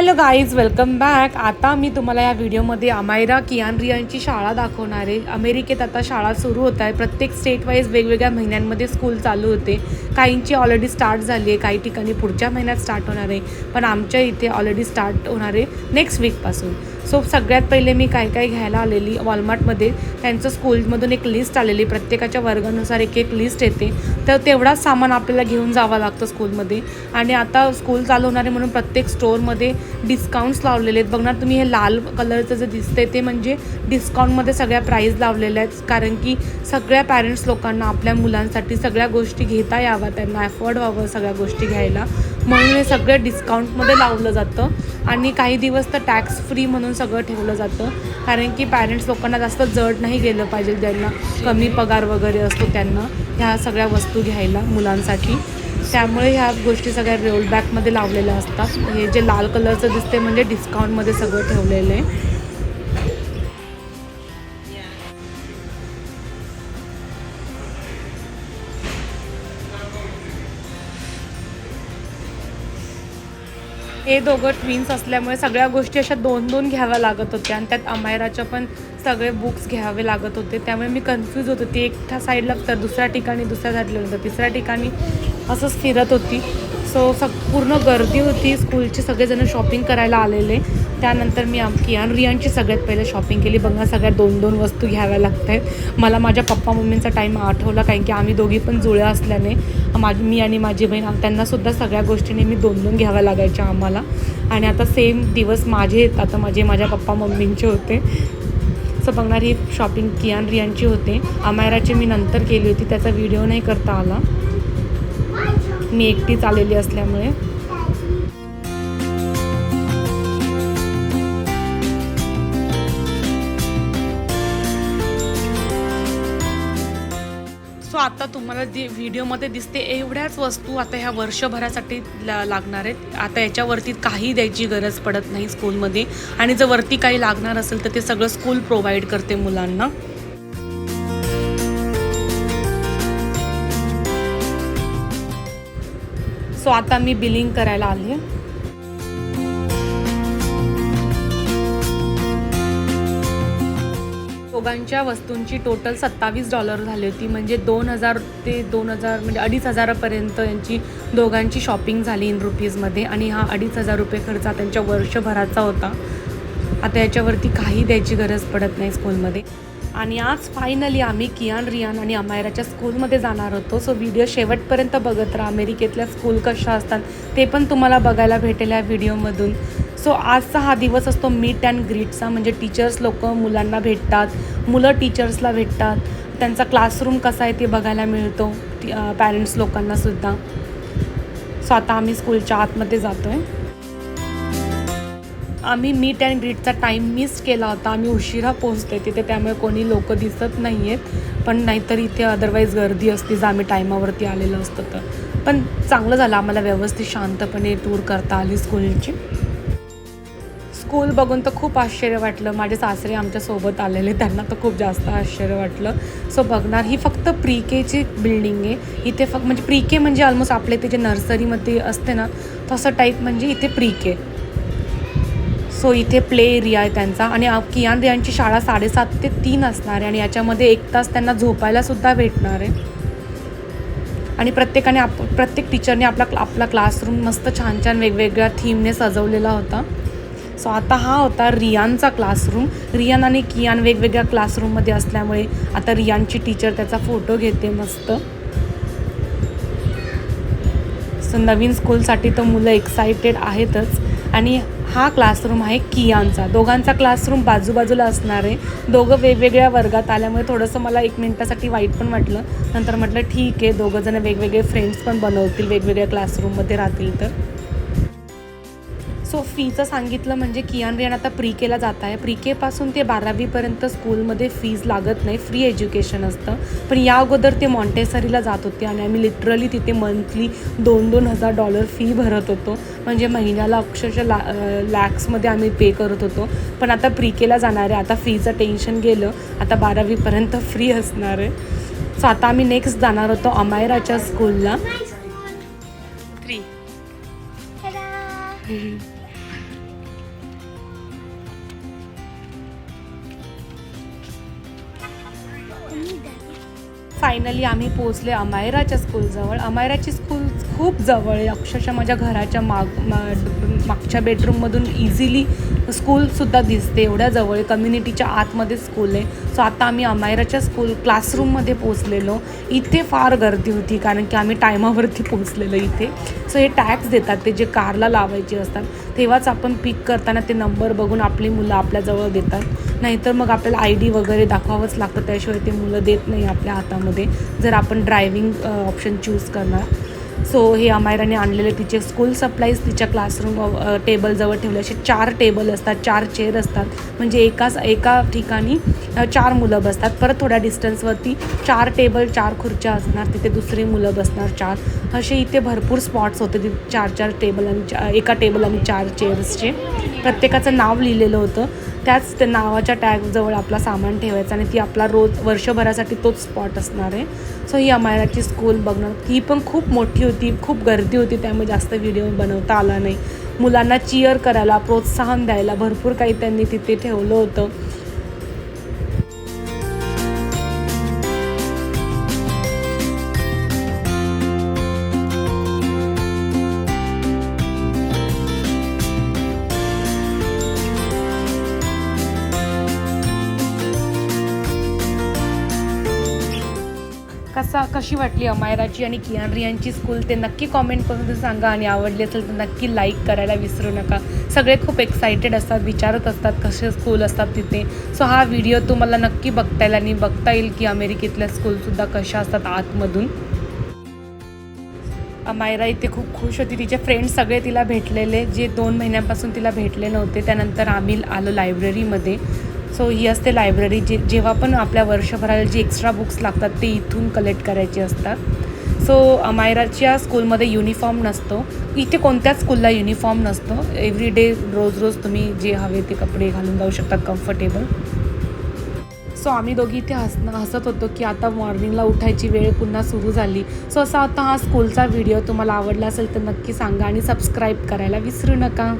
Hello guys welcome back. आता मी तुम्हाला या व्हिडिओमध्ये अमायरा कियान रियांची शाळा दाखवणार आहे. अमेरिकेत आता शाळा सुरू होत आहे. प्रत्येक स्टेट वाईज वेगवेगळ्या महिन्यांमध्ये स्कूल चालू होते. काहींची ऑलरेडी स्टार्ट झाली आहे. काही ठिकाणी पुढच्या महिन्यात स्टार्ट होणार आहे. पण आमच्या इथे ऑलरेडी स्टार्ट होणार आहे नेक्स्ट वीकपासून सो सगळ्यात पहिले मी काय काय घ्यायला आलेली वॉलमार्टमध्ये त्यांचं स्कूलमधून एक लिस्ट आलेली. प्रत्येकाच्या वर्गानुसार एक एक लिस्ट येते. तर तेवढाच सामान आपल्याला घेऊन जावं लागतं स्कूलमध्ये आणि आता स्कूल चालू होणार आहे म्हणून प्रत्येक स्टोअरमध्ये डिस्काउंट्स लावलेले आहेत. बघणार तुम्ही हे लाल कलरचं जे दिसतंय ते म्हणजे डिस्काउंटमध्ये सगळ्या प्राईज लावलेल्या आहेत. कारण की सगळ्या पॅरेंट्स लोकांना आपल्या मुलांसाठी सगळ्या गोष्टी घेता याव्या त्यांना अफोर्ड व्हावं सगळ्या गोष्टी घ्यायला. म्हणून हे सगळं डिस्काउंटमध्ये लावलं जातं. आणि काही दिवस तर टॅक्स फ्री म्हणून सगळं ठेवलं जातं. कारण की पॅरेंट्स लोकांना जास्त जड नाही गेलं पाहिजे ज्यांना कमी पगार वगैरे असतो त्यांना ह्या सगळ्या वस्तू घ्यायला मुलांसाठी. त्यामुळे ह्या गोष्टी सगळ्या रोल बॅकमध्ये लावलेल्या असतात. हे जे लाल कलरचं दिसते म्हणजे डिस्काउंटमध्ये सगळं ठेवलेलं आहे. हे दोघं ट्विन्स असल्यामुळे सगळ्या गोष्टी अशा दोन दोन घ्याव्या लागत होत्या आणि त्यात अमायराच्या पण सगळे बुक्स घ्यावे लागत होते. त्यामुळे मी कन्फ्यूज होत. होती एकठ्या साईडला तर दुसऱ्या ठिकाणी दुसऱ्या साईडला होतं तिसऱ्या ठिकाणी. असंच फिरत होती. सो सग पूर्ण गर्दी होती. स्कूलचे सगळेजण शॉपिंग करायला आलेले. त्यानंतर मी आम कियान रियांची सगळ्यात पहिले शॉपिंग केली. बघा सगळ्या दोन दोन वस्तू घ्याव्या लागत आहेत मला माझ्या पप्पा मम्मींचा टाईम आठवला कारण की आम्ही दोघी पण जुळ्या असल्याने माझी मी आणि माझी बहीण त्यांनासुद्धा सगळ्या गोष्टी नेहमी दोन दोन घ्याव्या लागायच्या आम्हाला. आणि आता सेम दिवस माझे आता माझे माझ्या पप्पा मम्मींचे होते. सो बघणार ही शॉपिंग कियान रियांची होते. अमायराची मी नंतर केली होती. त्याचा व्हिडिओ नाही करता आला. मी एकटीच आलेली असल्यामुळे. सो आता तुम्हाला जे व्हिडिओमध्ये दिसते एवढ्याच वस्तू आता ह्या वर्षभरासाठी ला लागणार आहेत. आता याच्यावरती काही द्यायची गरज पडत नाही स्कूलमध्ये. आणि जर वरती काही लागणार असेल तर ते सगळं स्कूल प्रोव्हाइड करते मुलांना. सो आता मी बिलिंग करायला आली आहे दोघांच्या वस्तूंची टोटल सत्तावीस डॉलर झाली होती. म्हणजे दोन हजार ते दोन हजार म्हणजे अडीच हजारापर्यंत यांची दोघांची शॉपिंग झाली इन रुपीजमध्ये आणि हा अडीच हजार रुपये खर्च त्यांच्या वर्षभराचा होता. आता याच्यावरती काही द्यायची गरज पडत नाही स्कूलमध्ये आणि आज फायनली आम्ही कियान रियान आणि अमायराच्या स्कूलमध्ये जाणार होतो. सो व्हिडिओ शेवटपर्यंत बघत राहा. अमेरिकेतल्या स्कूल कशा असतात ते पण तुम्हाला बघायला भेटेल या व्हिडिओमधून सो आजचा हा दिवस असतो मीट अँड ग्रीटचा म्हणजे टीचर्स लोक मुलांना भेटतात मुलं टीचर्सला भेटतात. त्यांचा क्लासरूम कसा आहे ते बघायला मिळतो पॅरेंट्स लोकांनासुद्धा सो आता आम्ही स्कूलच्या आतमध्ये जातो आहे आम्ही मीट अँड ग्रीटचा टाईम मिस केला होता. आम्ही उशिरा पोहोचते तिथे त्यामुळे कोणी लोक दिसत नाही आहेत पण नाहीतर इथे अदरवाईज गर्दी असते जर आम्ही टायमावरती आलेलं असतं तर. पण चांगलं झालं. आम्हाला व्यवस्थित शांतपणे टूर करता आली स्कूलची स्कूल बघून तर खूप आश्चर्य वाटलं. माझे सासरे आमच्यासोबत आलेले त्यांना तर खूप जास्त आश्चर्य वाटलं. सो बघणार ही फक्त प्री केची बिल्डिंग आहे. इथे फक्त म्हणजे प्री के म्हणजे ऑलमोस्ट आपल्या इथे जे नर्सरीमध्ये असते ना तसं टाईप म्हणजे इथे प्री के सो इथे प्ले एरिया आहे त्यांचा. आणि कियान रियांची शाळा साडेसात ते तीन असणार आहे आणि याच्यामध्ये एक तास त्यांना झोपायला सुद्धा भेटणार आहे. आणि प्रत्येकाने आप प्रत्येक टीचरने आपला आपला क्लासरूम मस्त छान छान वेगवेगळ्या थीमने सजवलेला होता. सो आता हा होता रियानचा क्लासरूम. रियान आणि कियान वेगवेगळ्या क्लासरूममध्ये असल्यामुळे आता रियानची टीचर त्याचा फोटो घेते मस्त. सो नवीन स्कूलसाठी तर मुलं एक्सायटेड आहेतच. आणि हा क्लासरूम आहे कियानचा दोघांचा क्लासरूम बाजूबाजूला असणार आहे. दोघं वेगवेगळ्या वर्गात आल्यामुळे थोडंसं मला एक मिनटासाठी वाईट पण वाटलं. नंतर म्हटलं ठीक आहे दोघंजणं वेगवेगळे फ्रेंड्स पण बनवतील वेगवेगळ्या क्लासरूममध्ये राहतील तर. सो फीचं सांगितलं म्हणजे कियान रियान आता प्री केला जात आहे. प्री केपासून ते बारावीपर्यंत स्कूलमध्ये फीज लागत नाही. फ्री एज्युकेशन असतं. पण या अगोदर ते मॉन्टेसरीला जात होते आणि आम्ही लिटरली तिथे मंथली दोन दोन हजार डॉलर फी भरत होतो. म्हणजे महिन्याला अक्षरशः ला लॅक्समध्ये आम्ही पे करत होतो. पण आता प्री केला जाणार आहे आता फीचं टेन्शन गेलं. आता बारावीपर्यंत फ्री असणार आहे. सो आता आम्ही नेक्स्ट जाणार होतो अमायराच्या स्कूलला थ्री फायनली आम्ही पोहोचले अमायराच्या स्कूलजवळ अमायराची स्कूल खूप जवळ आहे. अक्षरशः माझ्या घराच्या माग मागच्या बेडरूममधून इझिली स्कूलसुद्धा दिसते. एवढ्या जवळ आहे. कम्युनिटीच्या आतमध्ये स्कूल आहे. सो आता आम्ही अमायराच्या स्कूल क्लासरूममध्ये पोचलेलो इथे फार गर्दी होती कारण की आम्ही टायमावरती पोहोचलेलो इथे. सो हे टॅक्स देतात ते जे कारला लावायचे असतात तेव्हाच आपण पिक करताना ते नंबर बघून आपली मुलं आपल्याजवळ देतात. नाहीतर मग आपल्याला आय डी वगैरे दाखवावंच लागतं त्याशिवाय ते मुलं देत नाही आपल्या हातामध्ये. जर आपण ड्रायव्हिंग ऑप्शन चूज करणार सो हे अमायराने आणलेले तिचे स्कूल सप्लाईज तिच्या क्लासरूम टेबलजवळ ठेवले असे चार टेबल असतात चार चेअर असतात. म्हणजे एकाच एका ठिकाणी चार मुलं बसतात. परत थोड्या डिस्टन्सवरती चार टेबल चार खुर्च्या असणार. तिथे दुसरी मुलं बसणार चार. असे इथे भरपूर स्पॉट्स होते. तिथे चार चार टेबल आणि चा एका टेबल आणि चार चेअर्सचे प्रत्येकाचं नाव लिहिलेलं होतं. त्याच त्या नावाच्या टॅगजवळ आपला सामान ठेवायचं आणि ती आपला रोज वर्षभरासाठी तोच स्पॉट असणार आहे. सो ही अमायराची स्कूल बघणार. ही पण खूप मोठी होती खूप गर्दी होती त्यामुळे जास्त व्हिडिओ बनवता आला नाही. मुलांना चिअर करायला प्रोत्साहन द्यायला भरपूर काही त्यांनी तिथे ठेवलं होतं. कसा कशी वाटली अमायराची आणि कियान रियांची स्कूल ते नक्की कॉमेंट करून ते सांगा आणि आवडली असेल तर नक्की लाईक करायला विसरू नका. सगळे खूप एक्सायटेड असतात विचारत असतात कसे स्कूल असतात तिथे. सो हा व्हिडिओ तुम्हाला नक्की बघता येईल आणि बघता येईल की अमेरिकेतल्या स्कूलसुद्धा कशा असतात आतमधून. अमायरा इथे खूप खुश होती. तिचे फ्रेंड्स सगळे तिला भेटलेले जे दोन महिन्यांपासून तिला भेटले नव्हते. त्यानंतर आम्ही आलो लायब्ररीमध्ये सो ही असते लायब्ररी जे जेव्हा पण आपल्या वर्षभराला जे एक्स्ट्रा बुक्स लागतात ते इथून कलेक्ट करायचे असतात. सो अमायराच्या स्कूलमध्ये युनिफॉर्म नसतो. इथे कोणत्याच स्कूलला युनिफॉर्म नसतो. एव्हरी डे रोज रोज तुम्ही जे हवे ते कपडे घालून जाऊ शकतात कम्फर्टेबल सो आम्ही दोघी इथे हसणं हसत होतो की आता मॉर्निंगला उठायची वेळ पुन्हा सुरू झाली. सो असा आता हा स्कूलचा व्हिडिओ तुम्हाला आवडला असेल तर नक्की सांगा आणि सबस्क्राईब करायला विसरू नका.